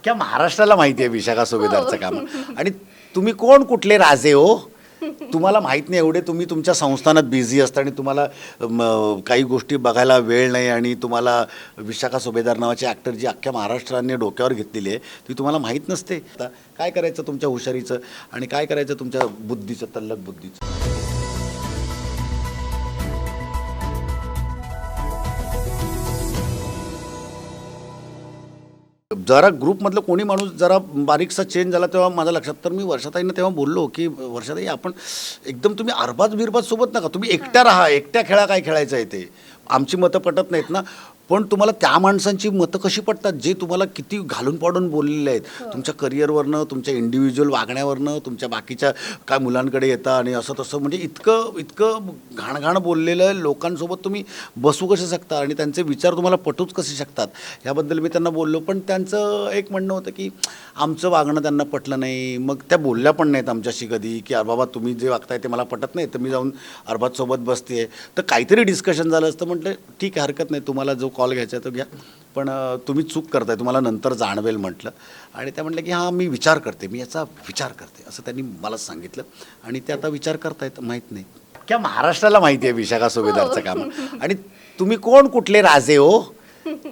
अख्ख्या महाराष्ट्राला माहिती आहे विशाखा सुभेदारचं काम. आणि तुम्ही कोण कुठले राजे हो? तुम्हाला माहीत नाही एवढे तुम्ही तुमच्या संस्थानात बिझी असता आणि तुम्हाला काही गोष्टी बघायला वेळ नाही आणि तुम्हाला विशाखा सुभेदार नावाची ॲक्टर जी अख्ख्या महाराष्ट्राने डोक्यावर घेतलेली आहे ती तुम्हाला माहीत नसते. आता काय करायचं तुमच्या हुशारीचं आणि काय करायचं तुमच्या बुद्धीचं तल्लक बुद्धीचं? जरा ग्रुपमधलं कोणी माणूस जरा बारीकसा चेंज झाला तेव्हा माझ्या लक्षात तर मी वर्षाताईंना तेव्हा बोललो की वर्षाताई आपण एकदम तुम्ही अरबाज बिरबाज सोबत नका तुम्ही एकट्या राहा एकट्या खेळा काय खेळायचं आहे ते. आमची मतं पटत नाहीत ना. पण तुम्हाला त्या माणसांची मतं कशी पडतात जे तुम्हाला किती घालून पाडून बोललेले आहेत. तुमच्या करिअरवरनं तुमच्या इंडिव्हिज्युअल वागण्यावरनं तुमच्या बाकीच्या काय मुलांकडे येता आणि असं तसं. म्हणजे इतकं इतकं घाणघाण बोललेलं लोकांसोबत तुम्ही बसू कसे शकता? आणि त्यांचे विचार तुम्हाला पटूच कसे शकतात? याबद्दल मी त्यांना बोललो. पण त्यांचं एक म्हणणं होतं की आमचं वागणं त्यांना पटलं नाही. मग त्या बोलल्या पण नाहीत आमच्याशी कधी की अरे बाबा तुम्ही जे वागताय ते मला पटत नाही तर मी जाऊन अरबाजसोबत बसते तर काहीतरी डिस्कशन झालं असतं. म्हटलं ठीक आहे हरकत नाही. तुम्हाला जो कॉल घ्यायचा आहे तो घ्या. पण तुम्ही चूक करताय तुम्हाला नंतर जाणवेल म्हटलं. आणि त्या म्हटलं की हां मी विचार करते मी याचा विचार करते असं त्यांनी मला सांगितलं. आणि ते आता विचार करतायत माहीत नाही. क्या महाराष्ट्राला माहिती आहे विशाखा सुभेदारचं काम? आणि तुम्ही कोण कुठले राजे हो?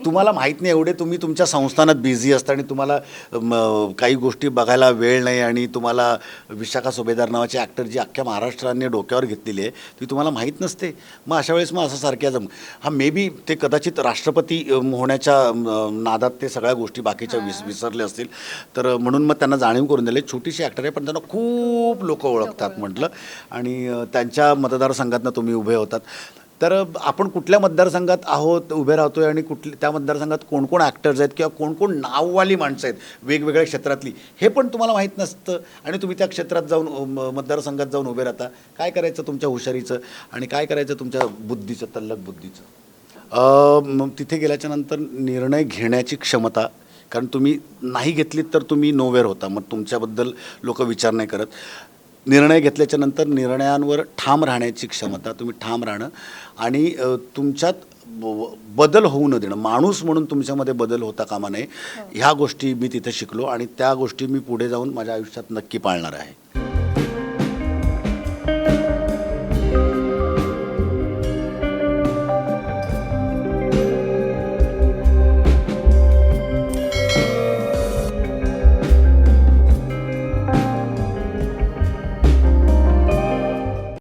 तुम्हाला माहीत नाही एवढे तुम्ही तुमच्या संस्थानात बिझी असता आणि तुम्हाला काही गोष्टी बघायला वेळ नाही आणि तुम्हाला विशाखा सुभेदार नावाची ॲक्टर जी अख्ख्या महाराष्ट्राने डोक्यावर घेतलेली आहे ती तुम्हाला माहीत नसते. मग अशा वेळेस मग असं सारख्या हा मे बी ते कदाचित राष्ट्रपती होण्याच्या नादात ते सगळ्या गोष्टी बाकीच्या विस विसरले असतील. तर म्हणून मग त्यांना जाणीव करून दिली. छोटीशी ॲक्टर आहे पण त्यांना खूप लोक ओळखतात म्हटलं. आणि त्यांच्या मतदारसंघातनं तुम्ही उभे होतात. तर आपण कुठल्या मतदारसंघात आहोत उभे राहतोय आणि कुठल्या त्या मतदारसंघात कोण कोण ॲक्टर्स आहेत किंवा कोण कोण नाववाली माणसं आहेत वेगवेगळ्या क्षेत्रातली हे पण तुम्हाला माहीत नसतं आणि तुम्ही त्या क्षेत्रात जाऊन मतदारसंघात जाऊन उभे राहता. काय करायचं तुमच्या हुशारीचं आणि काय करायचं तुमच्या बुद्धीचं तल्लक बुद्धीचं? तिथे गेल्याच्यानंतर निर्णय घेण्याची क्षमता कारण तुम्ही नाही घेतलीत तर तुम्ही नोवेर होता. मग तुमच्याबद्दल लोक विचार नाही करत. निर्णय घेतल्याच्या नंतर निर्णयांवर ठाम राहण्याची क्षमता तुम्ही ठाम राहणं आणि तुमच्यात बदल होऊ न देणं. माणूस म्हणून तुमच्यामध्ये बदल होता कामा नये. ह्या गोष्टी मी तिथे शिकलो आणि त्या गोष्टी मी पुढे जाऊन माझ्या आयुष्यात नक्की पाळणार आहे.